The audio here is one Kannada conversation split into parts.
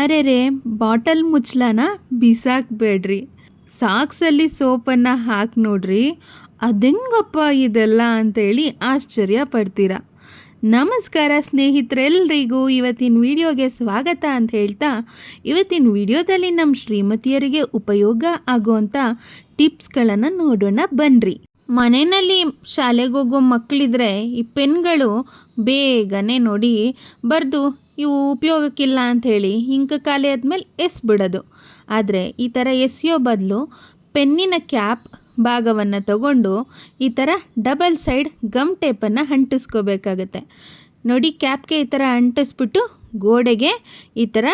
ಅರೆರೆ ಬಾಟಲ್ ಮುಚ್ಚಳನ ಬಿಸಾಕಬೇಡ್ರಿ ಸಾಕ್ಸಲ್ಲಿ ಸೋಪನ್ನು ಹಾಕಿ ನೋಡ್ರಿ, ಅದೆಂಗಪ್ಪ ಇದೆಲ್ಲ ಅಂತೇಳಿ ಆಶ್ಚರ್ಯ ಪಡ್ತೀರ. ನಮಸ್ಕಾರ ಸ್ನೇಹಿತರೆಲ್ಲರಿಗೂ ಇವತ್ತಿನ ವಿಡಿಯೋಗೆ ಸ್ವಾಗತ ಅಂತ ಹೇಳ್ತಾ, ಇವತ್ತಿನ ವಿಡಿಯೋದಲ್ಲಿ ನಮ್ಮ ಶ್ರೀಮತಿಯರಿಗೆ ಉಪಯೋಗ ಆಗುವಂಥ ಟಿಪ್ಸ್ಗಳನ್ನು ನೋಡೋಣ ಬನ್ನಿರಿ ಮನೆಯಲ್ಲಿ ಶಾಲೆಗೆ ಹೋಗೋ ಮಕ್ಕಳಿದ್ರೆ ಈ ಪೆನ್ಗಳು ಬೇಗನೆ ನೋಡಿ ಬರೆದು ಇವು ಉಪಯೋಗಕ್ಕಿಲ್ಲ ಅಂಥೇಳಿ ಇಂಕ ಖಾಲಿ ಆದಮೇಲೆ ಎಸ್ಬಿಡೋದು ಆದರೆ ಈ ಥರ ಎಸೆಯೋ ಬದಲು ಪೆನ್ನಿನ ಕ್ಯಾಪ್ ಭಾಗವನ್ನು ತಗೊಂಡು ಈ ಥರ ಡಬಲ್ ಸೈಡ್ ಗಮ್ ಟೇಪನ್ನು ಅಂಟಿಸ್ಕೋಬೇಕಾಗತ್ತೆ. ನೋಡಿ ಕ್ಯಾಪ್ಗೆ ಈ ಥರ ಅಂಟಿಸ್ಬಿಟ್ಟು ಗೋಡೆಗೆ ಈ ಥರ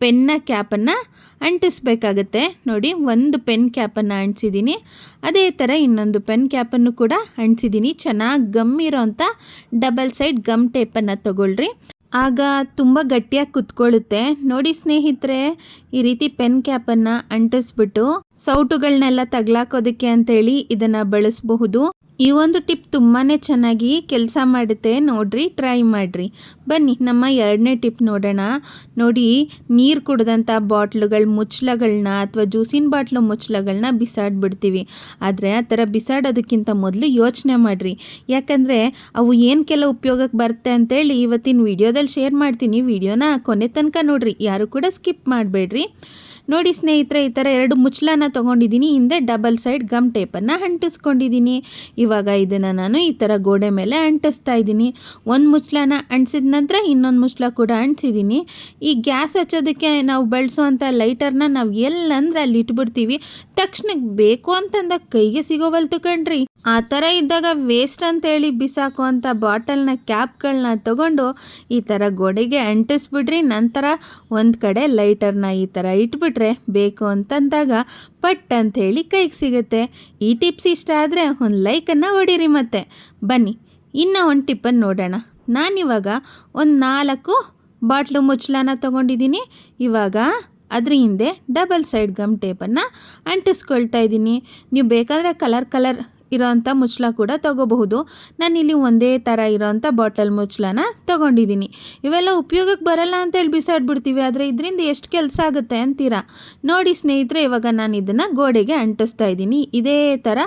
ಪೆನ್ನ ಕ್ಯಾಪನ್ನು ಅಂಟಿಸ್ಬೇಕಾಗತ್ತೆ. ನೋಡಿ ಒಂದು ಪೆನ್ ಕ್ಯಾಪನ್ನು ಅಂಟಿಸಿದ್ದೀನಿ ಅದೇ ಥರ ಇನ್ನೊಂದು ಪೆನ್ ಕ್ಯಾಪನ್ನು ಕೂಡ ಅಂಟಿಸಿದ್ದೀನಿ ಚೆನ್ನಾಗಿ ಗಮ್ ಇರೋಂಥ ಡಬಲ್ ಸೈಡ್ ಗಮ್ ಟೇಪನ್ನು ತಗೊಳ್ರಿ. ಆಗ ತುಂಬ ಗಟ್ಟಿಯಾಗಿ ಕುತ್ಕೊಳ್ಳುತ್ತೆ. ನೋಡಿ ಸ್ನೇಹಿತರೆ, ಈ ರೀತಿ ಪೆನ್ ಕ್ಯಾಪನ್ನು ಅಂಟಿಸ್ಬಿಟ್ಟು ಸೌಟುಗಳನ್ನೆಲ್ಲ ತಗ್ಲಾಕೋದಕ್ಕೆ ಅಂತೇಳಿ ಇದನ್ನು ಬಳಸಬಹುದು. ಈ ಒಂದು ಟಿಪ್ ತುಂಬಾ ಚೆನ್ನಾಗಿ ಕೆಲಸ ಮಾಡುತ್ತೆ. ನೋಡ್ರಿ, ಟ್ರೈ ಮಾಡಿರಿ. ಬನ್ನಿ, ನಮ್ಮ ಎರಡನೇ ಟಿಪ್ ನೋಡೋಣ. ನೋಡಿ, ನೀರು ಕುಡ್ದಂಥ ಬಾಟ್ಲುಗಳ ಮುಚ್ಚಳಗಳನ್ನ ಅಥವಾ ಜ್ಯೂಸಿನ ಬಾಟ್ಲು ಮುಚ್ಚಳಗಳನ್ನ ಬಿಸಾಡ್ಬಿಡ್ತೀವಿ. ಆದರೆ ಆ ಥರ ಬಿಸಾಡೋದಕ್ಕಿಂತ ಮೊದಲು ಯೋಚನೆ ಮಾಡಿರಿ. ಯಾಕಂದರೆ ಅವು ಏನು ಕೆಲ ಉಪಯೋಗಕ್ಕೆ ಬರುತ್ತೆ ಅಂತೇಳಿ ಇವತ್ತಿನ ವಿಡಿಯೋದಲ್ಲಿ ಶೇರ್ ಮಾಡ್ತೀನಿ. ವಿಡಿಯೋನ ಕೊನೆ ತನಕ ನೋಡಿರಿ. ಯಾರು ಕೂಡ ಸ್ಕಿಪ್ ಮಾಡಬೇಡ್ರಿ. ನೋಡಿ ಸ್ನೇಹಿತರೆ, ಈ ಥರ ಎರಡು ಮುಚ್ಚಲನ ತೊಗೊಂಡಿದ್ದೀನಿ. ಹಿಂದೆ ಡಬಲ್ ಸೈಡ್ ಗಮ್ ಟೇಪನ್ನು ಅಂಟಿಸ್ಕೊಂಡಿದ್ದೀನಿ. ಇವಾಗ ಇದನ್ನು ನಾನು ಈ ಥರ ಗೋಡೆ ಮೇಲೆ ಅಂಟಿಸ್ತಾ ಇದ್ದೀನಿ. ಒಂದು ಮುಚ್ಚಲನ ಅಂಟಿಸಿದ ನಂತರ ಇನ್ನೊಂದು ಮುಚ್ಚಲ ಕೂಡ ಅಂಟಿಸಿದ್ದೀನಿ. ಈ ಗ್ಯಾಸ್ ಹಚ್ಚೋದಕ್ಕೆ ನಾವು ಬಳಸುವಂಥ ಲೈಟರ್ನ ನಾವು ಎಲ್ಲಂದ್ರೆ ಅಲ್ಲಿ ಇಟ್ಬಿಡ್ತೀವಿ ತಕ್ಷಣಕ್ಕೆ ಬೇಕು ಅಂತಂದಾಗ ಕೈಗೆ ಸಿಗೋವಲ್ತು ಕಣ್ರಿ. ಆ ಥರ ಇದ್ದಾಗ ವೇಸ್ಟ್ ಅಂತೇಳಿ ಬಿಸಾಕುವಂಥ ಬಾಟಲ್ನ ಕ್ಯಾಪ್ಗಳನ್ನ ತಗೊಂಡು ಈ ಥರ ಗೋಡೆಗೆ ಅಂಟಿಸ್ಬಿಡ್ರಿ, ನಂತರ ಒಂದು ಕಡೆ ಲೈಟರ್ನ ಈ ಥರ ಇಟ್ಬಿಟ್ರೆ ಬೇಕು ಅಂತಂದಾಗ ಪಟ್ ಅಂಥೇಳಿ ಕೈಗೆ ಸಿಗುತ್ತೆ. ಈ ಟಿಪ್ಸ್ ಇಷ್ಟ ಆದರೆ ಒಂದು ಲೈಕನ್ನು ಹೊಡೀರಿ ಮತ್ತೆ. ಬನ್ನಿ, ಇನ್ನು ಒಂದು ಟಿಪ್ಪನ್ನು ನೋಡೋಣ. ನಾನಿವಾಗ ಒಂದು ನಾಲ್ಕು ಬಾಟ್ಲು ಮುಚ್ಚಳನ ತೊಗೊಂಡಿದ್ದೀನಿ. ಇವಾಗ ಅದ್ರ ಹಿಂದೆ ಡಬಲ್ ಸೈಡ್ ಗಮ್ ಟೇಪನ್ನು ಅಂಟಿಸ್ಕೊಳ್ತಾ ಇದ್ದೀನಿ. ನೀವು ಬೇಕಾದರೆ ಕಲರ್ ಕಲರ್ ಇರೋವಂಥ ಮುಚ್ಚಳ ಕೂಡ ತೊಗೋಬಹುದು. ನಾನಿಲ್ಲಿ ಒಂದೇ ಥರ ಇರೋವಂಥ ಬಾಟಲ್ ಮುಚ್ಚಳನ ತೊಗೊಂಡಿದ್ದೀನಿ ಇವೆಲ್ಲ ಉಪಯೋಗಕ್ಕೆ ಬರಲ್ಲ ಅಂತೇಳಿ ಬಿಸಾಡ್ಬಿಡ್ತೀವಿ, ಆದರೆ ಇದರಿಂದ ಎಷ್ಟು ಕೆಲಸ ಆಗುತ್ತೆ ಅಂತೀರಾ? ನೋಡಿ ಸ್ನೇಹಿತರೆ, ಇವಾಗ ನಾನು ಇದನ್ನು ಗೋಡೆಗೆ ಅಂಟಿಸ್ತಾ ಇದ್ದೀನಿ ಇದೇ ಥರ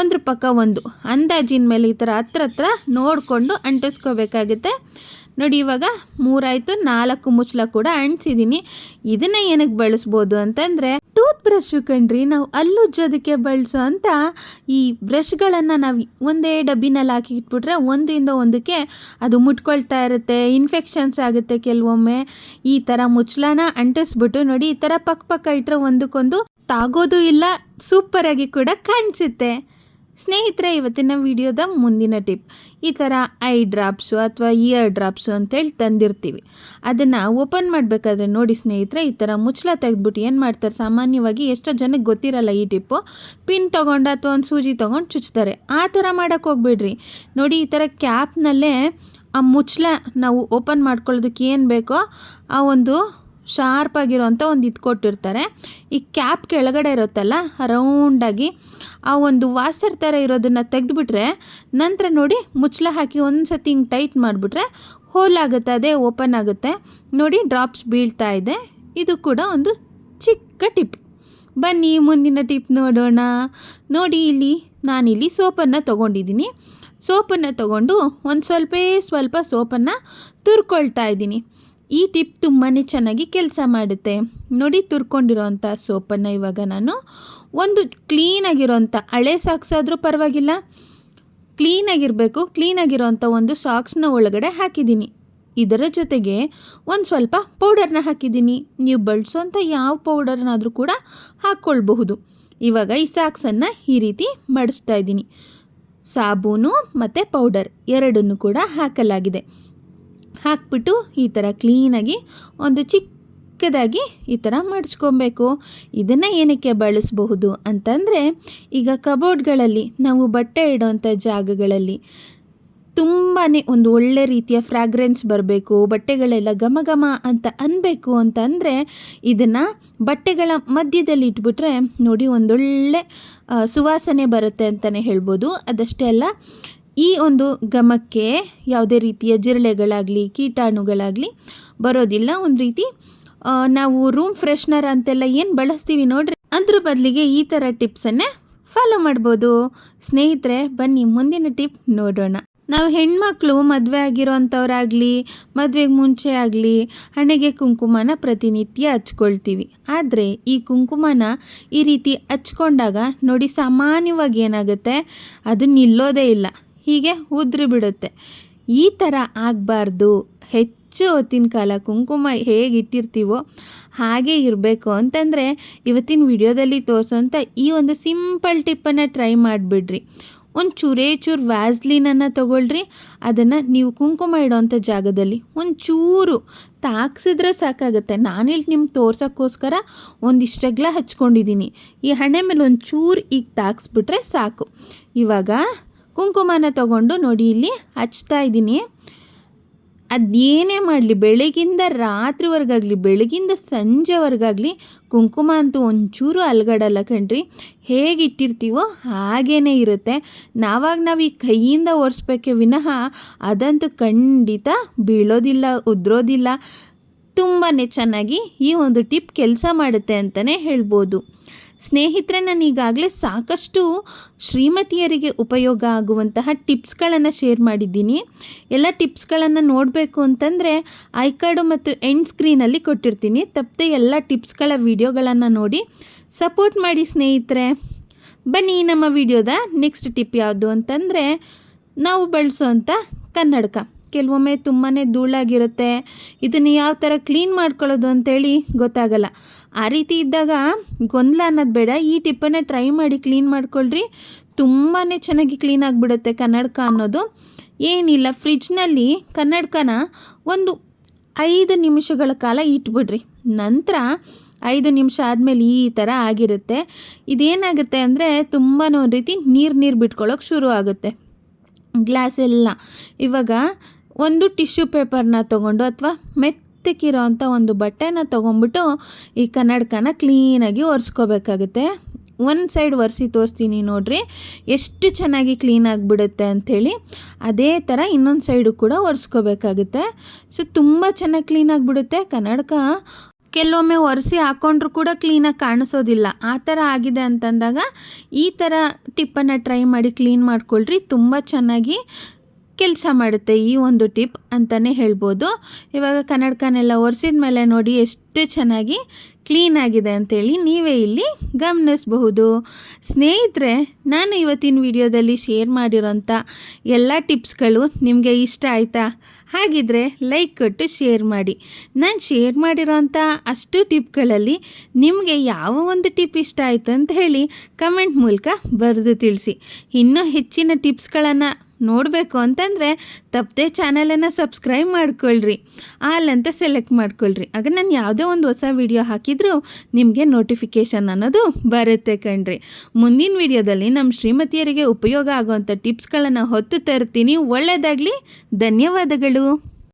ಒಂದ್ರ ಪಕ್ಕ ಒಂದು. ಅಂದಾಜಿನ ಮೇಲೆ ಈ ಥರ ಹತ್ರ ಹತ್ರ ನೋಡಿಕೊಂಡು ಅಂಟಿಸ್ಕೋಬೇಕಾಗುತ್ತೆ. ನೋಡಿ, ಇವಾಗ ಮೂರಾಯಿತು, ನಾಲ್ಕು ಮುಚ್ಚಳ ಕೂಡ ಅಂಟಿಸಿದ್ದೀನಿ ಇದನ್ನು ಏನಕ್ಕೆ ಬಳಸ್ಬೋದು ಅಂತಂದರೆ ಟೂತ್ ಬ್ರಷ್ ಕಣ್ರಿ ನಾವು ಅಲ್ಲುಜ್ಜೋದಕ್ಕೆ ಬಳಸೋ ಅಂತ ಈ ಬ್ರಷ್ಗಳನ್ನು ನಾವು ಒಂದೇ ಡಬ್ಬಿನಲ್ಲಿ ಹಾಕಿ ಇಟ್ಬಿಟ್ರೆ ಒಂದರಿಂದ ಒಂದಕ್ಕೆ ಅದು ಮುಟ್ಕೊಳ್ತಾ ಇರುತ್ತೆ, ಇನ್ಫೆಕ್ಷನ್ಸ್ ಆಗುತ್ತೆ ಕೆಲವೊಮ್ಮೆ. ಈ ಥರ ಮುಚ್ಚಳನ ಅಂಟಿಸ್ಬಿಟ್ಟು ನೋಡಿ, ಈ ಥರ ಪಕ್ಕ ಪಕ್ಕ ಇಟ್ಟರೆ ಒಂದಕ್ಕೊಂದು ತಾಗೋದು ಇಲ್ಲ, ಸೂಪರಾಗಿ ಕೂಡ ಕಾಣಿಸುತ್ತೆ. ಸ್ನೇಹಿತರೆ, ಇವತ್ತಿನ ವಿಡಿಯೋದ ಮುಂದಿನ ಟಿಪ್. ಈ ಥರ ಐ ಡ್ರಾಪ್ಸು ಅಥವಾ ಇಯರ್ ಡ್ರಾಪ್ಸು ಅಂತೇಳಿ ತಂದಿರ್ತೀವಿ. ಅದನ್ನು ಓಪನ್ ಮಾಡಬೇಕಾದ್ರೆ ನೋಡಿ ಸ್ನೇಹಿತರೆ, ಈ ಥರ ಮುಚ್ಚಳ ತೆಗೆದ್ಬಿಟ್ಟು ಏನು ಮಾಡ್ತಾರೆ? ಸಾಮಾನ್ಯವಾಗಿ ಎಷ್ಟೋ ಜನಕ್ಕೆ ಗೊತ್ತಿರಲ್ಲ ಈ ಟಿಪ್ಪು. ಪಿನ್ ತೊಗೊಂಡು ಅಥವಾ ಒಂದು ಸೂಜಿ ತೊಗೊಂಡು ಚುಚ್ತಾರೆ. ಆ ಥರ ಮಾಡೋಕ್ಕೆ ಹೋಗ್ಬೇಡ್ರಿ. ನೋಡಿ, ಈ ಥರ ಕ್ಯಾಪ್ನಲ್ಲೇ ಆ ಮುಚ್ಚಳ ನಾವು ಓಪನ್ ಮಾಡ್ಕೊಳ್ಳೋದಕ್ಕೆ ಏನು ಬೇಕೋ ಆ ಒಂದು ಶಾರ್ಪ್ ಆಗಿರೋಂಥ ಒಂದು ಇದು ಕೊಟ್ಟಿರ್ತಾರೆ. ಈ ಕ್ಯಾಪ್ ಕೆಳಗಡೆ ಇರುತ್ತಲ್ಲ ರೌಂಡಾಗಿ ಆ ಒಂದು ವಾಸರ್ ಥರ ಇರೋದನ್ನು ತೆಗೆದುಬಿಟ್ರೆ ನಂತರ ನೋಡಿ ಮುಚ್ಚಳ ಹಾಕಿ ಒಂದು ಸತಿ ಹಿಂಗೆ ಟೈಟ್ ಮಾಡಿಬಿಟ್ರೆ ಹೋಲ್ ಆಗುತ್ತೆ, ಅದೇ ಓಪನ್ ಆಗುತ್ತೆ. ನೋಡಿ ಡ್ರಾಪ್ಸ್ ಬೀಳ್ತಾ ಇದೆ. ಇದು ಕೂಡ ಒಂದು ಚಿಕ್ಕ ಟಿಪ್. ಬನ್ನಿ ಮುಂದಿನ ಟಿಪ್ ನೋಡೋಣ. ನೋಡಿ ಇಲ್ಲಿ ನಾನಿಲ್ಲಿ ಸೋಪನ್ನು ತೊಗೊಂಡಿದ್ದೀನಿ. ಸೋಪನ್ನು ತೊಗೊಂಡು ಒಂದು ಸ್ವಲ್ಪ ಸ್ವಲ್ಪ ಸೋಪನ್ನು ತುರ್ಕೊಳ್ತಾ ಇದ್ದೀನಿ. ಈ ಟಿಪ್ ತುಂಬಾ ಚೆನ್ನಾಗಿ ಕೆಲಸ ಮಾಡುತ್ತೆ. ನೋಡಿ ತುರ್ಕೊಂಡಿರೋಂಥ ಸೋಪನ್ನು ಇವಾಗ ನಾನು ಒಂದು ಕ್ಲೀನಾಗಿರೋಂಥ ಹಳೆ ಸಾಕ್ಸ್ ಆದರೂ ಪರವಾಗಿಲ್ಲ. ಕ್ಲೀನಾಗಿರಬೇಕು ಕ್ಲೀನಾಗಿರೋಂಥ ಒಂದು ಸಾಕ್ಸ್ನ ಒಳಗಡೆ ಹಾಕಿದ್ದೀನಿ. ಇದರ ಜೊತೆಗೆ ಒಂದು ಸ್ವಲ್ಪ ಪೌಡರ್ನ ಹಾಕಿದ್ದೀನಿ. ನೀವು ಬಳಸೋಂಥ ಯಾವ ಪೌಡರ್ನಾದರೂ ಕೂಡ ಹಾಕ್ಕೊಳ್ಬಹುದು. ಇವಾಗ ಈ ಸಾಕ್ಸನ್ನು ಈ ರೀತಿ ಮಡಿಸ್ತಾ ಇದ್ದೀನಿ. ಸಾಬೂನು ಮತ್ತು ಪೌಡರ್ ಎರಡನ್ನು ಕೂಡ ಹಾಕಲಾಗಿದೆ. ಹಾಕ್ಬಿಟ್ಟು ಈ ಥರ ಕ್ಲೀನಾಗಿ ಒಂದು ಚಿಕ್ಕದಾಗಿ ಈ ಥರ ಮಡಿಸ್ಕೊಬೇಕು. ಇದನ್ನು ಏನಕ್ಕೆ ಬಳಸಬಹುದು ಅಂತಂದರೆ, ಈಗ ಕಬೋರ್ಡ್ಗಳಲ್ಲಿ ನಾವು ಬಟ್ಟೆ ಇಡೋವಂಥ ಜಾಗಗಳಲ್ಲಿ ತುಂಬಾ ಒಂದು ಒಳ್ಳೆ ರೀತಿಯ ಫ್ರಾಗ್ರೆನ್ಸ್ ಬರಬೇಕು, ಬಟ್ಟೆಗಳೆಲ್ಲ ಘಮ ಘಮ ಅಂತ ಅನ್ನಬೇಕು ಅಂತಂದರೆ, ಇದನ್ನು ಬಟ್ಟೆಗಳ ಮಧ್ಯದಲ್ಲಿ ಇಟ್ಬಿಟ್ರೆ ನೋಡಿ ಒಂದೊಳ್ಳೆ ಸುವಾಸನೆ ಬರುತ್ತೆ ಅಂತಲೇ ಹೇಳ್ಬೋದು. ಅದಷ್ಟೇ ಅಲ್ಲ ಈ ಒಂದು ಘಮಕ್ಕೆ ಯಾವುದೇ ರೀತಿಯ ಜಿರಳೆಗಳಾಗಲಿ, ಕೀಟಾಣುಗಳಾಗಲಿ ಬರೋದಿಲ್ಲ. ಒಂದು ರೀತಿ ನಾವು ರೂಮ್ ಫ್ರೆಶ್ನರ್ ಅಂತೆಲ್ಲ ಏನು ಬಳಸ್ತೀವಿ ನೋಡ್ರಿ? ಅದ್ರ ಬದಲಿಗೆ ಈ ಥರ ಟಿಪ್ಸನ್ನೇ ಫಾಲೋ ಮಾಡ್ಬೋದು. ಸ್ನೇಹಿತರೆ, ಬನ್ನಿ ಮುಂದಿನ ಟಿಪ್ ನೋಡೋಣ. ನಾವು ಹೆಣ್ಮಕ್ಳು ಮದುವೆ ಆಗಿರೋಂಥವ್ರಾಗಲಿ, ಮದುವೆಗೆ ಮುಂಚೆ ಆಗಲಿ, ಹಣೆಗೆ ಕುಂಕುಮನ ಪ್ರತಿನಿತ್ಯ ಹಚ್ಕೊಳ್ತೀವಿ. ಆದರೆ ಈ ಕುಂಕುಮನ ಈ ರೀತಿ ಹಚ್ಕೊಂಡಾಗ ನೋಡಿ ಸಾಮಾನ್ಯವಾಗಿ ಏನಾಗುತ್ತೆ? ಅದು ನಿಲ್ಲೋದೇ ಇಲ್ಲ. ಹೀಗೆ ಉದ್ರಿ ಬಿಡುತ್ತೆ. ಈ ಥರ ಆಗಬಾರ್ದು. ಹೆಚ್ಚು ಹೊತ್ತಿನ ಕಾಲ ಕುಂಕುಮ ಹೇಗೆ ಇಟ್ಟಿರ್ತೀವೋ ಹಾಗೆ ಇರಬೇಕು ಅಂತಂದರೆ ಇವತ್ತಿನ ವಿಡಿಯೋದಲ್ಲಿ ತೋರಿಸೋಂಥ ಈ ಒಂದು ಸಿಂಪಲ್ ಟಿಪ್ಪನ್ನು ಟ್ರೈ ಮಾಡಿಬಿಡ್ರಿ. ಒಂದು ಚೂರೇ ಚೂರು ವ್ಯಾಸ್ಲಿನನ್ನು ತೊಗೊಳ್ರಿ. ಅದನ್ನು ನೀವು ಕುಂಕುಮ ಇಡೋವಂಥ ಜಾಗದಲ್ಲಿ ಒಂದು ಚೂರು ತಾಕ್ಸಿದ್ರೆ ಸಾಕಾಗುತ್ತೆ. ನಾನಿಲ್ಲಿ ನಿಮ್ಗೆ ತೋರ್ಸೋಕ್ಕೋಸ್ಕರ ಒಂದಿಷ್ಟಗ್ಲ ಹಚ್ಕೊಂಡಿದ್ದೀನಿ ಈ ಹಣೆ ಮೇಲೆ ಒಂದು ಚೂರು ಈಗ ತಾಕ್ಸ್ಬಿಟ್ರೆ ಸಾಕು. ಇವಾಗ ಕುಂಕುಮನ ತಗೊಂಡು ನೋಡಿ ಇಲ್ಲಿ ಹಚ್ತಾ ಇದ್ದೀನಿ. ಅದೇನೇ ಮಾಡಲಿ, ಬೆಳಗಿಂದ ರಾತ್ರಿವರೆಗಾಗಲಿ, ಬೆಳಗಿಂದ ಸಂಜೆವರೆಗಾಗಲಿ ಕುಂಕುಮ ಅಂತೂ ಒಂಚೂರು ಅಲ್ಗಡಲ್ಲ ಕಣ್ರಿ. ಹೇಗೆ ಇಟ್ಟಿರ್ತೀವೋ ಹಾಗೇ ಇರುತ್ತೆ. ನಾವಾಗ ನಾವು ಈ ಕೈಯಿಂದ ಒರೆಸ್ಬೇಕೆ ವಿನಃ ಅದಂತೂ ಖಂಡಿತ ಬೀಳೋದಿಲ್ಲ, ಉದ್ರೋದಿಲ್ಲ. ತುಂಬಾ ಚೆನ್ನಾಗಿ ಈ ಒಂದು ಟಿಪ್ ಕೆಲಸ ಮಾಡುತ್ತೆ ಅಂತಲೇ ಹೇಳ್ಬೋದು. ಸ್ನೇಹಿತರೆ, ನಾನು ಈಗಾಗಲೇ ಸಾಕಷ್ಟು ಶ್ರೀಮತಿಯರಿಗೆ ಉಪಯೋಗ ಆಗುವಂತಹ ಟಿಪ್ಸ್ಗಳನ್ನು ಶೇರ್ ಮಾಡಿದ್ದೀನಿ. ಎಲ್ಲ ಟಿಪ್ಸ್ಗಳನ್ನು ನೋಡಬೇಕು ಅಂತಂದರೆ ಐ ಕಾರ್ಡು ಮತ್ತು ಎಂಡ್ ಸ್ಕ್ರೀನಲ್ಲಿ ಕೊಟ್ಟಿರ್ತೀನಿ. ತಪ್ಪದೆ ಎಲ್ಲ ಟಿಪ್ಸ್ಗಳ ವಿಡಿಯೋಗಳನ್ನು ನೋಡಿ ಸಪೋರ್ಟ್ ಮಾಡಿ ಸ್ನೇಹಿತರೆ. ಬನ್ನಿ ನಮ್ಮ ವಿಡಿಯೋದ ನೆಕ್ಸ್ಟ್ ಟಿಪ್ ಯಾವುದು ಅಂತಂದರೆ ನಾವು ಬಳಸುವಂಥ ಕನ್ನಡಕ. ಕೆಲವೊಮ್ಮೆ ತುಂಬಾ ಧೂಳಾಗಿರುತ್ತೆ. ಇದನ್ನು ಯಾವ ಥರ ಕ್ಲೀನ್ ಮಾಡ್ಕೊಳ್ಳೋದು ಅಂತೇಳಿ ಗೊತ್ತಾಗಲ್ಲ. ಆ ರೀತಿ ಇದ್ದಾಗ ಗೊಂದಲ ಅನ್ನೋದು ಬೇಡ. ಈ ಟಿಪ್ಪನ್ನು ಟ್ರೈ ಮಾಡಿ ಕ್ಲೀನ್ ಮಾಡ್ಕೊಳ್ರಿ. ತುಂಬಾ ಚೆನ್ನಾಗಿ ಕ್ಲೀನ್ ಆಗಿಬಿಡುತ್ತೆ ಕನ್ನಡಕ ಅನ್ನೋದು. ಏನಿಲ್ಲ, ಫ್ರಿಜ್ನಲ್ಲಿ ಕನ್ನಡಕನ ಒಂದು ಐದು ನಿಮಿಷಗಳ ಕಾಲ ಇಟ್ಬಿಡ್ರಿ. ನಂತರ ಐದು ನಿಮಿಷ ಆದಮೇಲೆ ಈ ಥರ ಆಗಿರುತ್ತೆ. ಇದೇನಾಗುತ್ತೆ ಅಂದರೆ ತುಂಬಾ ಒಂದು ರೀತಿ ನೀರು ನೀರು ಬಿಟ್ಕೊಳ್ಳೋಕೆ ಶುರು ಆಗುತ್ತೆ. ಗ್ಲಾಸ್ ಎಲ್ಲ ಇವಾಗ ಒಂದು ಟಿಶ್ಯೂ ಪೇಪರ್ನ ತೊಗೊಂಡು ಅಥವಾ ಮೆತ್ತಕ್ಕಿರೋ ಅಂಥ ಒಂದು ಬಟ್ಟೆನ ತೊಗೊಂಬಿಟ್ಟು ಈ ಕನ್ನಡಕನ ಕ್ಲೀನಾಗಿ ಒರೆಸ್ಕೋಬೇಕಾಗುತ್ತೆ. ಒಂದು ಸೈಡ್ ಒರೆಸಿ ತೋರಿಸ್ತೀನಿ ನೋಡಿರಿ, ಎಷ್ಟು ಚೆನ್ನಾಗಿ ಕ್ಲೀನ್ ಆಗಿಬಿಡುತ್ತೆ ಅಂಥೇಳಿ ಅದೇ ಥರ ಇನ್ನೊಂದು ಸೈಡು ಕೂಡ ಒರೆಸ್ಕೋಬೇಕಾಗುತ್ತೆ. ಸೊ, ತುಂಬ ಚೆನ್ನಾಗಿ ಕ್ಲೀನ್ ಆಗಿಬಿಡುತ್ತೆ. ಕನ್ನಡಕ ಕೆಲವೊಮ್ಮೆ ಒರೆಸಿ ಹಾಕ್ಕೊಂಡ್ರು ಕೂಡ ಕ್ಲೀನಾಗಿ ಕಾಣಿಸೋದಿಲ್ಲ. ಆ ಥರ ಆಗಿದೆ ಅಂತಂದಾಗ ಈ ಥರ ಟಿಪ್ಪನ್ನು ಟ್ರೈ ಮಾಡಿ ಕ್ಲೀನ್ ಮಾಡ್ಕೊಳ್ರಿ. ತುಂಬ ಚೆನ್ನಾಗಿ ಕೆಲಸ ಮಾಡುತ್ತೆ ಈ ಒಂದು ಟಿಪ್ ಅಂತಲೇ ಹೇಳ್ಬೋದು. ಇವಾಗ ಕನ್ನಡಕನೆಲ್ಲ ಒರೆಸಿದ ಮೇಲೆ ನೋಡಿ ಎಷ್ಟು ಚೆನ್ನಾಗಿ ಕ್ಲೀನ್ ಆಗಿದೆ ಅಂತೇಳಿ ನೀವೇ ಇಲ್ಲಿ ಗಮನಿಸಬಹುದು. ಸ್ನೇಹಿತರೆ, ನಾನು ಇವತ್ತಿನ ವಿಡಿಯೋದಲ್ಲಿ ಶೇರ್ ಮಾಡಿರೋಂಥ ಎಲ್ಲ ಟಿಪ್ಸ್ಗಳು ನಿಮಗೆ ಇಷ್ಟ ಆಯಿತಾ? ಹಾಗಿದ್ರೆ ಲೈಕ್ ಕೊಟ್ಟು ಶೇರ್ ಮಾಡಿ. ನಾನು ಶೇರ್ ಮಾಡಿರೋಂಥ ಅಷ್ಟು ಟಿಪ್ಗಳಲ್ಲಿ ನಿಮಗೆ ಯಾವ ಒಂದು ಟಿಪ್ ಇಷ್ಟ ಆಯಿತು ಅಂತ ಹೇಳಿ ಕಮೆಂಟ್ ಮೂಲಕ ಬರೆದು ತಿಳಿಸಿ. ಇನ್ನೂ ಹೆಚ್ಚಿನ ಟಿಪ್ಸ್ಗಳನ್ನು ನೋಡಬೇಕು ಅಂತಂದರೆ ತಪ್ಪದೆ ಚಾನಲನ್ನು ಸಬ್ಸ್ಕ್ರೈಬ್ ಮಾಡ್ಕೊಳ್ರಿ ಆಲ್ ಅಂತ ಸೆಲೆಕ್ಟ್ ಮಾಡ್ಕೊಳ್ರಿ. ಆಗ ನಾನು ಯಾವುದೇ ಒಂದು ಹೊಸ ವಿಡಿಯೋ ಹಾಕಿದರೂ ನಿಮಗೆ ನೋಟಿಫಿಕೇಷನ್ ಅನ್ನೋದು ಬರುತ್ತೆ ಕಣ್ರಿ. ಮುಂದಿನ ವಿಡಿಯೋದಲ್ಲಿ ನಮ್ಮ ಶ್ರೀಮತಿಯರಿಗೆ ಉಪಯೋಗ ಆಗುವಂಥ ಟಿಪ್ಸ್ಗಳನ್ನು ಹೊತ್ತು ತರ್ತೀನಿ. ಒಳ್ಳೆಯದಾಗಲಿ ಧನ್ಯವಾದಗಳು.